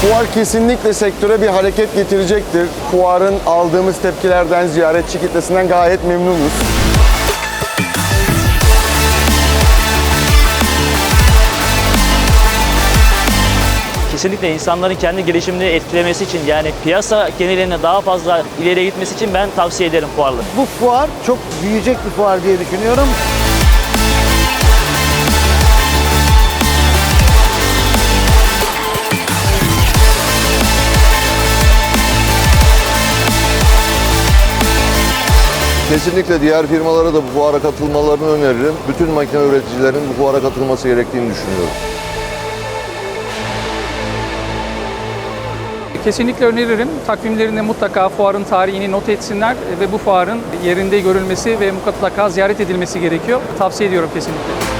Fuar kesinlikle sektöre bir hareket getirecektir. Fuarın aldığımız tepkilerden, ziyaretçi kitlesinden gayet memnunuz. Kesinlikle insanların kendi gelişimini etkilemesi için yani piyasa genelinde daha fazla ileriye gitmesi için ben tavsiye ederim fuarları. Bu fuar çok büyüyecek bir fuar diye düşünüyorum. Kesinlikle diğer firmalara da bu fuara katılmalarını öneririm. Bütün makine üreticilerin bu fuara katılması gerektiğini düşünüyorum. Kesinlikle öneririm. Takvimlerinde mutlaka fuarın tarihini not etsinler ve bu fuarın yerinde görülmesi ve mutlaka ziyaret edilmesi gerekiyor. Tavsiye ediyorum kesinlikle.